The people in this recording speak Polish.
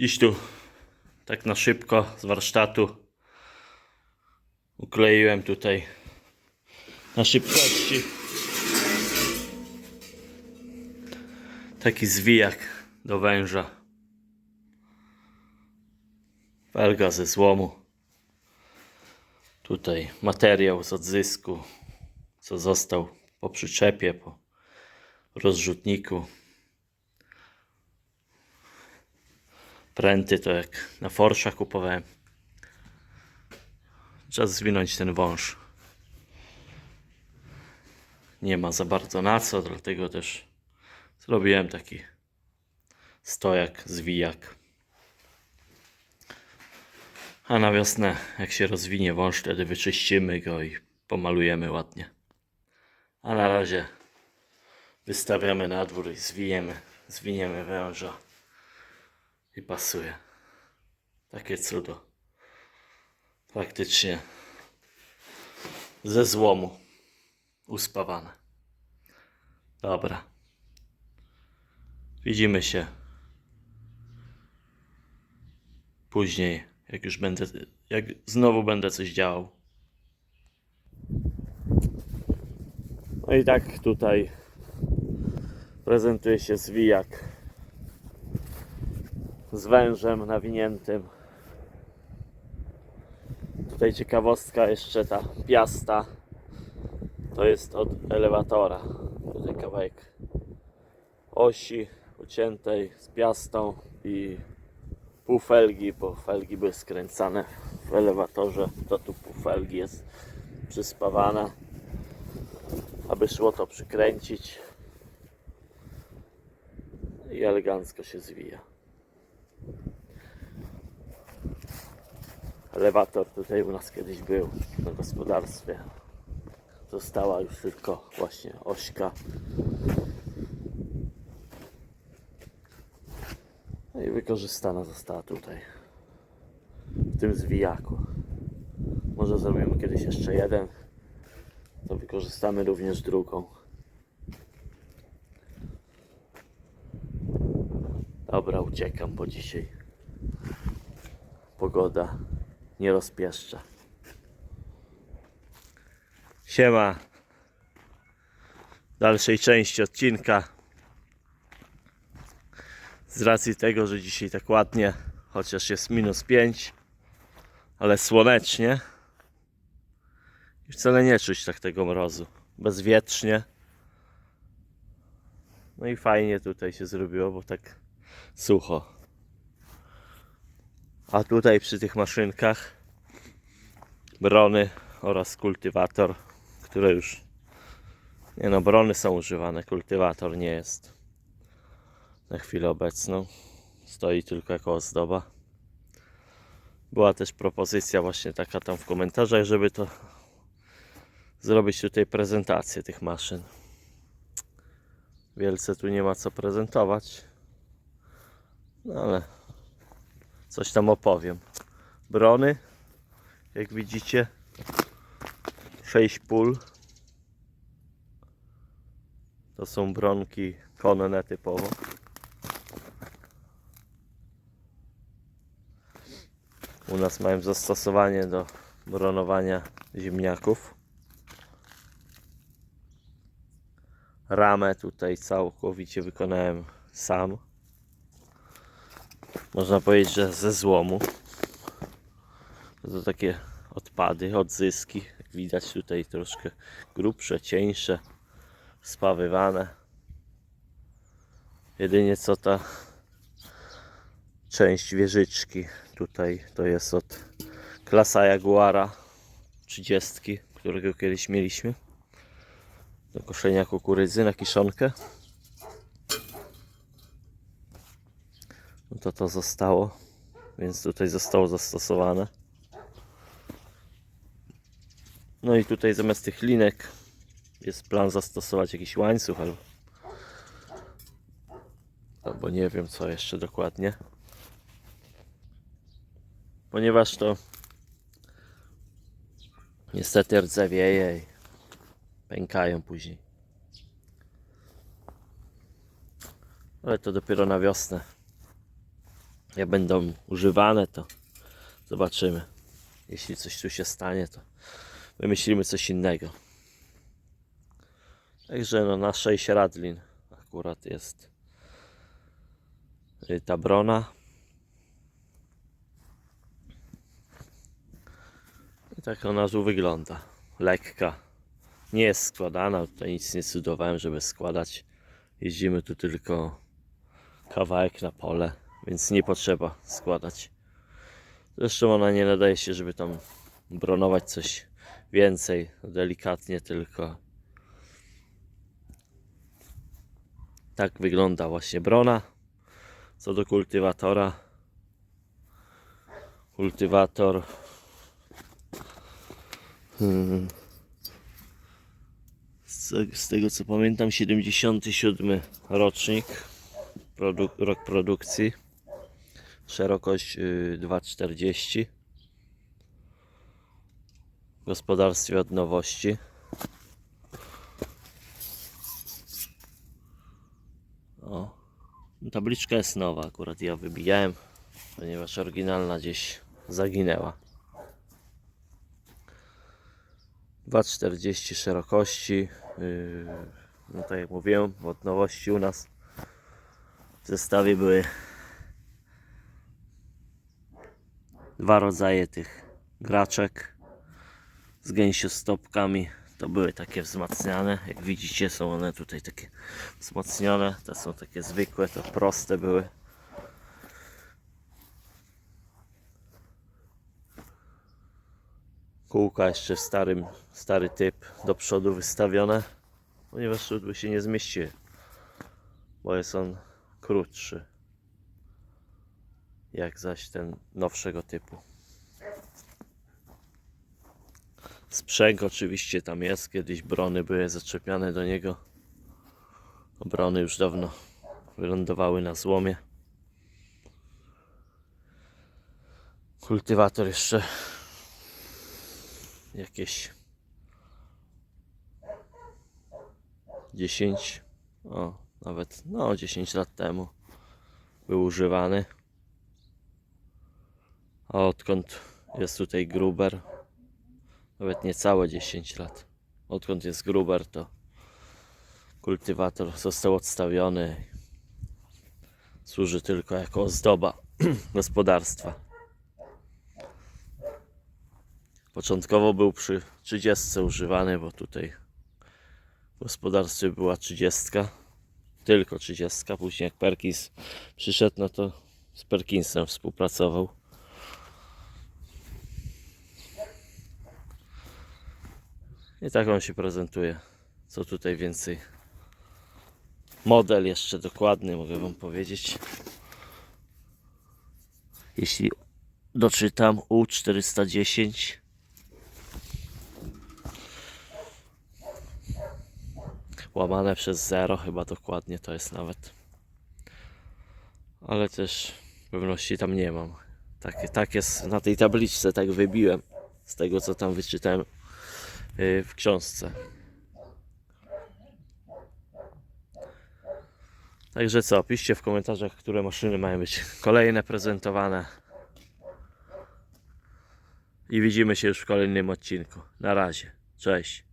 Dziś tu tak na szybko z warsztatu ukleiłem tutaj na szybkości taki zwijak do węża. Felga ze złomu. Tutaj materiał z odzysku, co został po przyczepie, po rozrzutniku. Pręty to jak na Forsza kupowałem. Czas zwinąć ten wąż. Nie ma za bardzo na co, dlatego też zrobiłem taki stojak, zwijak. A na wiosnę, jak się rozwinie wąż, wtedy wyczyścimy go i pomalujemy ładnie. A na razie wystawiamy na dwór i zwijemy, zwiniemy węża i pasuje. Takie cudo. Faktycznie ze złomu uspawane. Dobra. Widzimy się później, jak już będę, jak znowu będę coś działał. No i tak tutaj prezentuje się zwijak z wężem nawiniętym. Tutaj ciekawostka jeszcze ta piasta to jest od elewatora. Tutaj kawałek osi uciętej z piastą i pół felgi, bo felgi były skręcane w elewatorze. To tu pół felgi jest przyspawana, aby szło to przykręcić i elegancko się zwija. Elewator tutaj u nas kiedyś był na gospodarstwie. Została już tylko właśnie ośka. No i wykorzystana została tutaj. W tym zwijaku. Może zrobimy kiedyś jeszcze jeden. To wykorzystamy również drugą. Dobra, uciekam, bo dzisiaj pogoda nie rozpieszcza. Siema. Dalszej części odcinka. Z racji tego, że dzisiaj tak ładnie, chociaż jest minus 5, ale słonecznie. I wcale nie czuć tak tego mrozu. Bezwietrznie. No i fajnie tutaj się zrobiło, bo tak sucho. A tutaj przy tych maszynkach brony oraz kultywator, które już nie no, brony są używane, kultywator nie jest na chwilę obecną. Stoi tylko jako ozdoba. Była też propozycja właśnie taka tam w komentarzach, żeby to zrobić tutaj prezentację tych maszyn. Wielce tu nie ma co prezentować. No ale coś tam opowiem. Brony, jak widzicie, 6 pól. To są bronki konne typowo. U nas mają zastosowanie do bronowania ziemniaków. Ramę tutaj całkowicie wykonałem sam. Można powiedzieć, że ze złomu. To takie odpady, odzyski. Jak widać tutaj troszkę grubsze, cieńsze, spawywane. Jedynie co ta część wieżyczki tutaj to jest od klasa Jaguara 30, którego kiedyś mieliśmy do koszenia kukurydzy na kiszonkę. No to to zostało, więc tutaj zostało zastosowane. No i tutaj zamiast tych linek jest plan zastosować jakiś łańcuch albo, albo nie wiem co jeszcze dokładnie. Ponieważ to niestety rdzewieje i pękają później. Ale to dopiero na wiosnę. Jak będą używane, to zobaczymy. Jeśli coś tu się stanie, to wymyślimy coś innego. Także no na 6 radlin akurat jest y, ta brona. I tak ona tu wygląda. Lekka. Nie jest składana, tutaj nic nie cudowałem, żeby składać. Jeździmy tu tylko kawałek na pole, więc nie potrzeba składać. Zresztą ona nie nadaje się, żeby tam bronować coś więcej, delikatnie tylko. Tak wygląda właśnie brona. Co do kultywatora. Kultywator. Hmm. Z, tego co pamiętam, 77 rocznik, rok produkcji, szerokość y, 2,40 w gospodarstwie od nowości. O, tabliczka jest nowa, akurat ja wybijałem, ponieważ oryginalna gdzieś zaginęła. 2,40 szerokości. Yy, no tak jak mówiłem, od nowości u nas w zestawie były dwa rodzaje tych graczek z gęsiostopkami. To były takie wzmacniane. Jak widzicie, są one tutaj takie wzmocnione. Te są takie zwykłe, to proste były. Kółka jeszcze w starym, stary typ do przodu wystawione, ponieważ by się nie zmieściły, bo jest on krótszy, jak zaś ten nowszego typu. Sprzęg oczywiście tam jest, kiedyś brony były zaczepiane do niego. Brony już dawno wylądowały na złomie. Kultywator jeszcze jakieś 10, o nawet no 10 lat temu był używany. A odkąd jest tutaj gruber, nawet niecałe 10 lat. Odkąd jest gruber, to kultywator został odstawiony. Służy tylko jako ozdoba gospodarstwa. Początkowo był przy 30 używany, bo tutaj w gospodarstwie była 30. Tylko 30. Później jak Perkins przyszedł, no to z Perkinsem współpracował. I tak on się prezentuje. Co tutaj więcej? Model jeszcze dokładny mogę Wam powiedzieć. Jeśli doczytam U410 łamane przez 0 chyba dokładnie to jest nawet ale też pewności tam nie mam tak, tak jest na tej tabliczce tak wybiłem z tego co tam wyczytałem w książce Także co, piszcie w komentarzach, które maszyny mają być kolejne prezentowane. I widzimy się już w kolejnym odcinku. Na razie. Cześć.